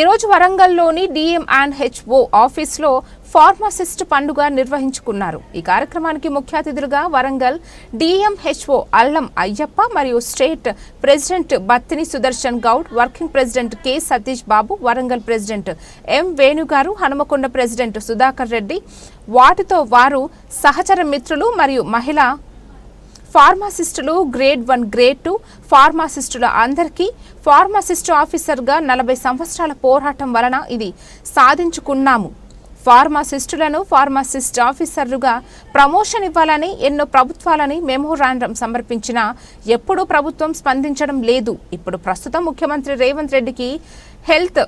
ఈరోజు వరంగల్లోని DM and HO ఆఫీస్లో ఫార్మాసిస్ట్ పండుగ నిర్వహించుకున్నారు. ఈ కార్యక్రమానికి ముఖ్య అతిథులుగా వరంగల్ డిఎంహెచ్ఓ అల్లం అయ్యప్ప మరియు state president Battini Sudarshan Goud working president K Satish Babu Warangal president M వేణుగారు Hanumakonda president Sudhakar Reddy. వాటితో వారు సహచర మిత్రులు మరియు మహిళా ఫార్మాసిస్టులు గ్రేడ్ వన్ గ్రేడ్ టూ ఫార్మాసిస్టుల అందరికీ ఫార్మాసిస్ట్ ఆఫీసర్గా నలభై సంవత్సరాల పోరాటం వలన ఇది సాధించుకున్నాము. ఫార్మాసిస్టులను ఫార్మాసిస్ట్ ఆఫీసర్లుగా ప్రమోషన్ ఇవ్వాలని ఎన్నో ప్రభుత్వాలని మెమోరాండం సమర్పించినా ఎప్పుడూ ప్రభుత్వం స్పందించడం లేదు. ఇప్పుడు ప్రస్తుతం ముఖ్యమంత్రి రేవంత్ రెడ్డికి హెల్త్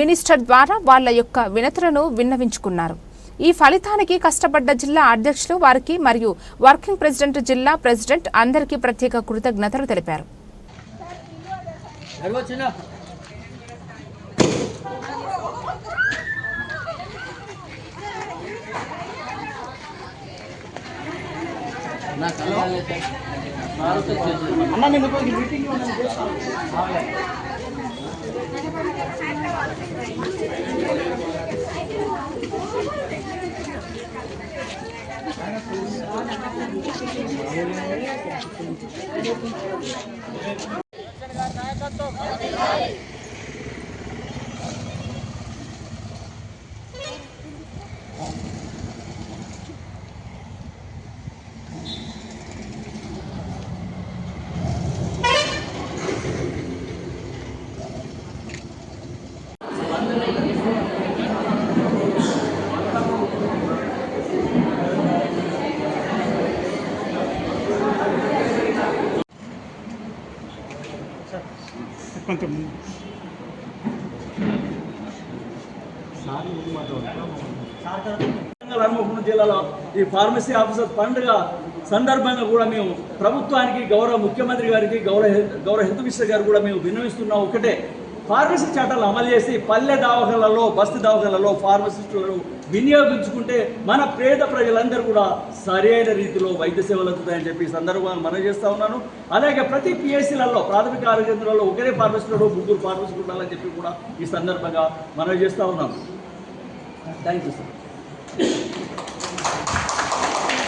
మినిస్టర్ ద్వారా వాళ్ళ యొక్క వినతులను విన్నవించుకున్నారు. ఈ ఫలితానికి కష్టపడ్డ జిల్లా అధ్యక్షులు వారికి మరియు వర్కింగ్ ప్రెసిడెంట్ జిల్లా ప్రెసిడెంట్ అందరికీ ప్రత్యేక కృతజ్ఞతలు తెలిపారు. కొంచెం వరంగల్ హన్మకొండ జిల్లాలో ఈ ఫార్మసీ ఆఫీసర్ పండుగ సందర్భంగా కూడా మేము ప్రభుత్వానికి గౌరవ ముఖ్యమంత్రి గారికి గౌరవ గౌరవ హెల్త్ మినిస్టర్ గారు కూడా మేము విన్నవిస్తున్నాం. ఒకటే ఫార్మసీ చట్టాలు అమలు చేసి పల్లె దవాఖాలలో బస్తీ దవాఖాలలో ఫార్మసిస్టులను వినియోగించుకుంటే మన పేద ప్రజలందరూ కూడా సరైన రీతిలో వైద్య సేవలు అందుతాయని చెప్పి ఈ సందర్భంగా మనం చేస్తూ ఉన్నాను. అలాగే ప్రతి పిఎస్సీలలో ప్రాథమిక ఆరోగ్య కేంద్రాల్లో ఒకరే ఫార్మసీలో ముగ్గురు ఫార్మసీలు ఉండాలని చెప్పి కూడా ఈ సందర్భంగా మనం చేస్తూ ఉన్నాం థ్యాంక్ యూ సార్